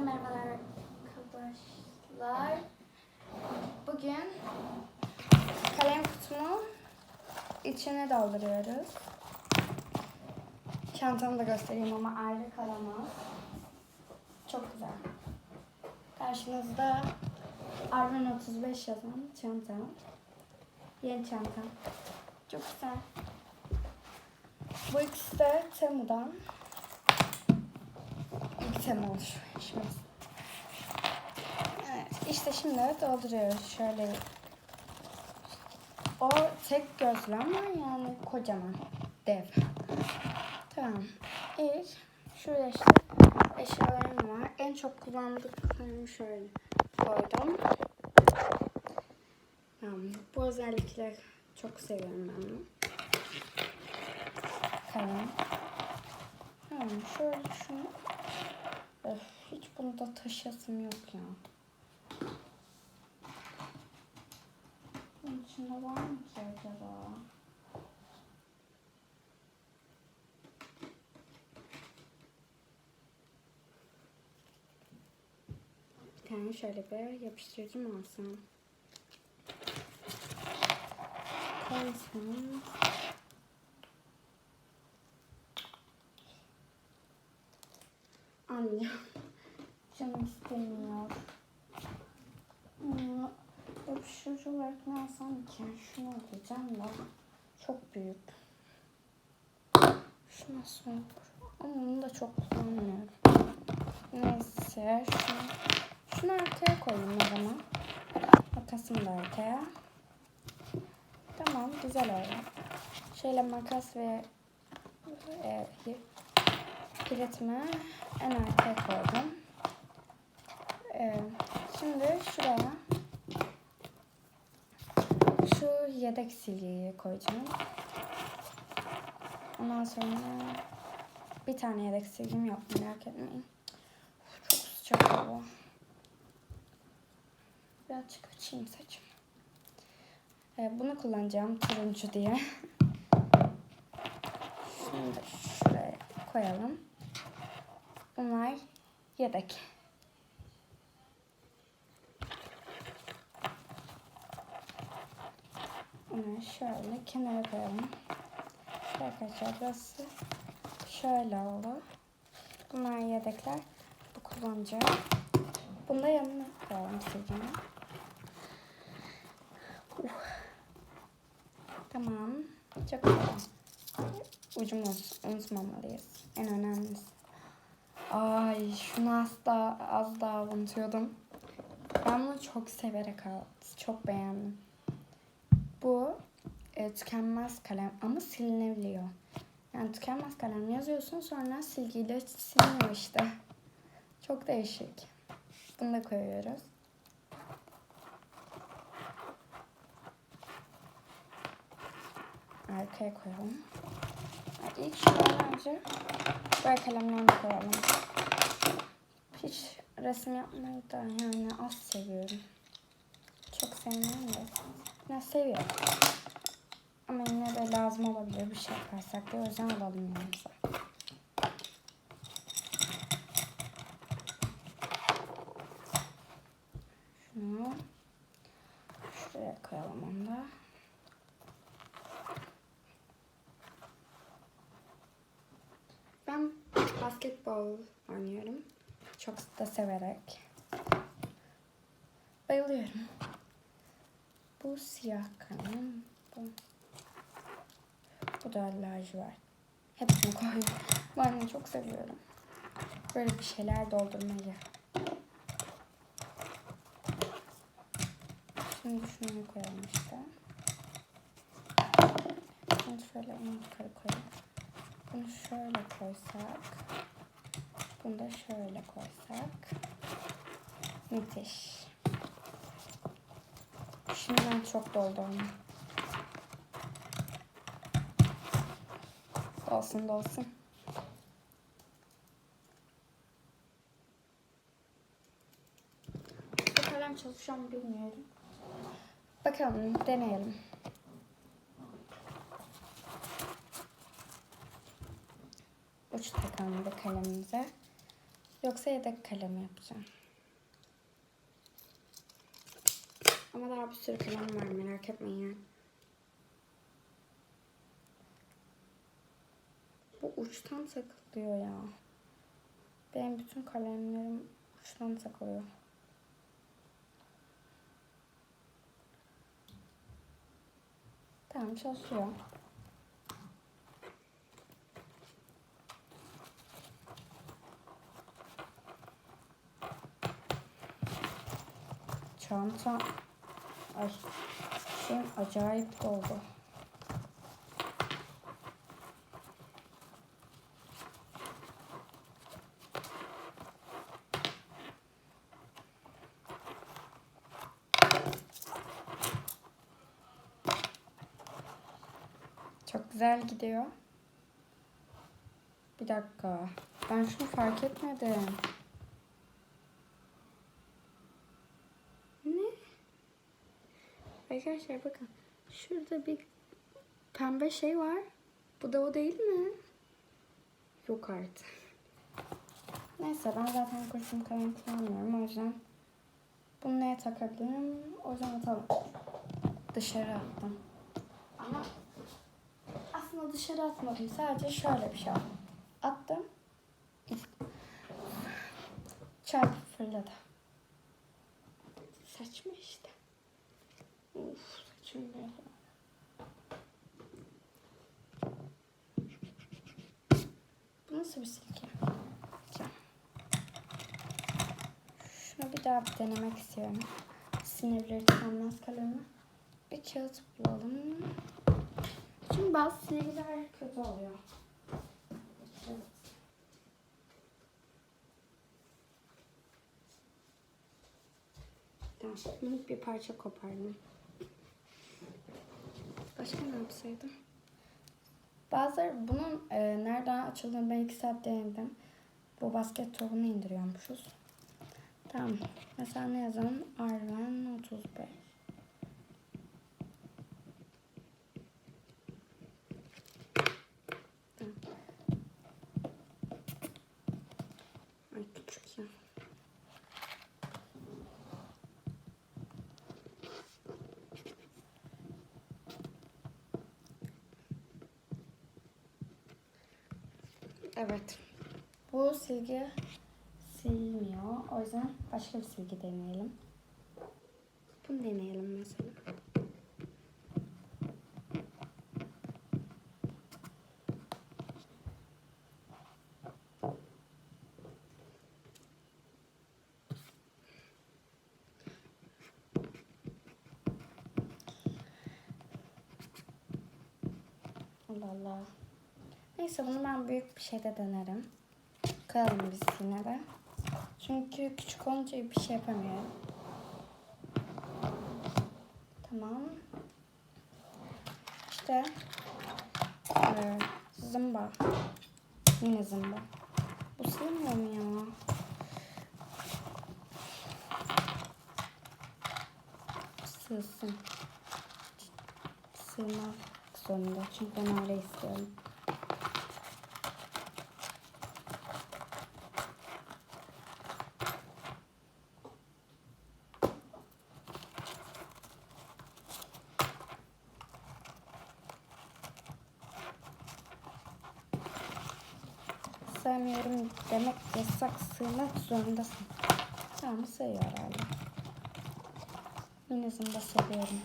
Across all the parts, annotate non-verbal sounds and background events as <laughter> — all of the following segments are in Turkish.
Herkese merhabalar arkadaşlar. Bugün kalem kutumu içine dolduruyoruz. Çantamı da göstereyim ama ayrı kalamaz. Çok güzel. Karşınızda Arven 35 yazan çantam. Yeni çantam. Çok güzel. Bu ikisi de Temu'dan. İlk Temu alışverişimiz. Evet, işte şimdi dolduruyoruz. Şöyle o tek gözlü ama yani kocaman. Dev. Tamam. İlk şurada işte eşyalarım var. En çok kullandıklarımı şöyle koydum. Tamam. Bu özellikleri çok seviyorum ben bunu. Kalem. Tamam. Şöyle şunu. Öf, hiç bunu da taşıyasım yok ya. Bunun içinde var mı ki acaba? Bir şöyle bir yapıştırıcı mı alsam? Koysam. Anlıyorum. Canım istemiyor. Hmm, olarak ne alsam ki? Şunu alacağım da çok büyük. Şu nasıl olur? Ama onu da çok kullanmıyorum. Neyse şunu, şunu arkaya koyayım o zaman. Makasımı da arkaya. Tamam güzel oldu. Şöyle makas ve e, kiritimi en arkaya koydum. Ee, şimdi şuraya şu yedek silgiyi koyacağım. Ondan sonra bir tane yedek silgim yok merak etmeyin. Çok sıcak hava. Birazcık açayım saçımı. Ee, bunu kullanacağım turuncu diye. Şimdi şuraya koyalım. Bunlar yedek. Bunu şöyle kenara koyalım. Arkadaşlar burası şöyle oldu. Bunlar yedekler. Bu kullanacağım. Bunu da yanına koyalım silgimi. Uh. Tamam. Çok güzel. Ucumu unutmamalıyız. En önemlisi. Ay şunu az daha, az daha unutuyordum. Ben bunu çok severek aldım. Çok beğendim. Bu e, tükenmez kalem ama silinebiliyor. Yani tükenmez kalem yazıyorsun sonra silgiyle siliniyor işte. Çok değişik. Bunu da koyuyoruz. Arkaya koyalım. İlk şuradan önce böyle kalemlerini koyalım. Hiç resim yapmayı da yani az seviyorum. Çok sevmiyorum da. Ne seviyorum. Ama yine de lazım olabilir bir şey yaparsak diye o yüzden alalım yanımıza. Şunu şuraya koyalım onu da. Ben basketbol oynuyorum. Çok da severek. Bayılıyorum. Bu siyah kalem. Bu, bu da lacivert. Hepsini koydum. Ben çok seviyorum. Böyle bir şeyler doldurmayı. Şimdi şunu koyalım işte. Şimdi şöyle onu yukarı koyalım. Bunu şöyle koysak. Bunu da şöyle koysak. Müthiş. Şimdiden çok doldu ama. Dolsun dolsun. Bu kalem çalışıyor mu bilmiyorum. Bakalım deneyelim. Uç takalım da kalemimize. Yoksa yedek kalem yapacağım. Ama daha bir sürü kalem var merak etmeyin. Bu uçtan takılıyor ya. Benim bütün kalemlerim uçtan takılıyor. Tamam çalışıyor. Çanta. Ay. Şeyim acayip oldu. Çok güzel gidiyor. Bir dakika. Ben şunu fark etmedim. Ne? Arkadaşlar bakın. Şurada bir pembe şey var. Bu da o değil mi? Yok artık. Neyse ben zaten kurşun kalem kullanmıyorum. O yüzden bunu neye takabilirim? O yüzden atalım. Dışarı attım. Ama aslında dışarı atmadım. Sadece şöyle bir şey yaptım. Attım. Çarpıp fırladı. Saçma işte. Bu nasıl bir? Bakayım. Şunu bir daha bir denemek istiyorum. Sinirleri tükenmez kalemi. Bir kağıt bulalım. Çünkü bazı silgiler kötü oluyor. Tamam, bir parça kopardım. Başka ne yapsaydım? Bazıları bunun e, nereden açıldığını ben iki saat denedim. Bu basket topunu indiriyormuşuz. Tamam. Mesela ne yazalım? Arven 35. Tamam. Ay küçük ya. Evet. Bu silgi silmiyor. O yüzden başka bir silgi deneyelim. Bunu deneyelim mesela. Allah Allah. Neyse bunu ben büyük bir şeyde denerim. Koyalım biz yine de. Çünkü küçük olunca bir şey yapamıyorum. Tamam. İşte e, zımba. Yine zımba. Bu sığmıyor mu ya? Sığsın. Sığmak zorunda. Çünkü ben öyle istiyorum. Sevmiyorum demek yasak sığmak zorundasın. Tamam sığıyor herhalde. Minizimi de seviyorum.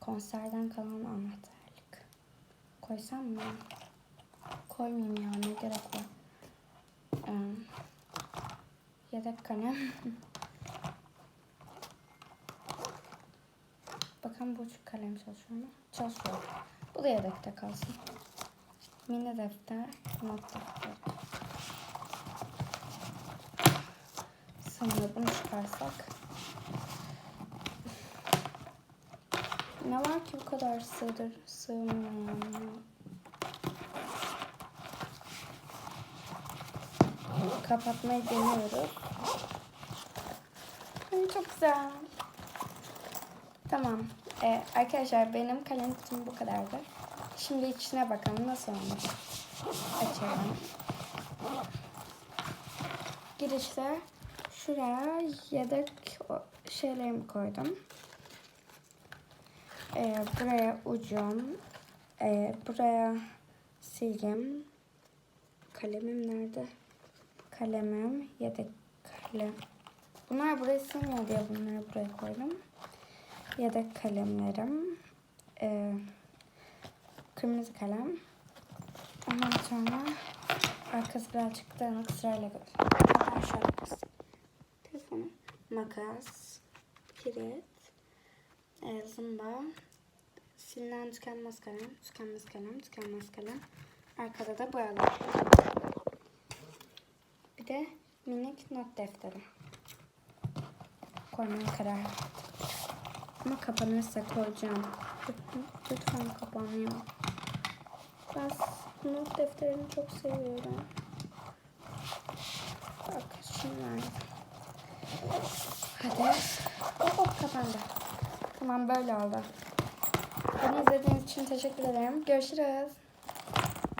Konserden kalan anahtarlık. Koysam mı? Koymayayım ya ne gerek var. Ee, yedek kalem. <laughs> Bakalım bu kalem çalışıyor mu? Çalışıyor. Bu da yedekte kalsın. Mini defter, not defteri. Sonra bunu çıkarsak. Ne var ki bu kadar sığdır, sığmıyor. Kapatmayı deniyoruz. Ay, çok güzel. Tamam. Ee, arkadaşlar benim kalem kutum bu kadardı. Şimdi içine bakalım nasıl olmuş. Açalım. girişte şuraya yedek şeylerimi koydum. Ee, buraya ucum. Ee, buraya silgim. Kalemim nerede? Kalemim. Yedek kalem. Bunlar buraya sığmıyor diye bunları buraya koydum. Yedek kalemlerim. Ee, kırmızı kalem. Ondan sonra arkası birazcık dağınık sırayla göstereyim. Ben şöyle göstereyim. Telefonu, makas, kilit, e, zımba, silinen tükenmez kalem, tükenmez kalem, tükenmez kalem. Arkada da boyalar. Bir de minik not defteri. Koymaya karar verdim. Ama kapanırsa koyacağım. Lütfen, kapanmıyor. Ben not defterini çok seviyorum. Bak şunlar. Hadi. Hop hop kapandı. Tamam böyle oldu. Beni izlediğiniz için teşekkür ederim. Görüşürüz.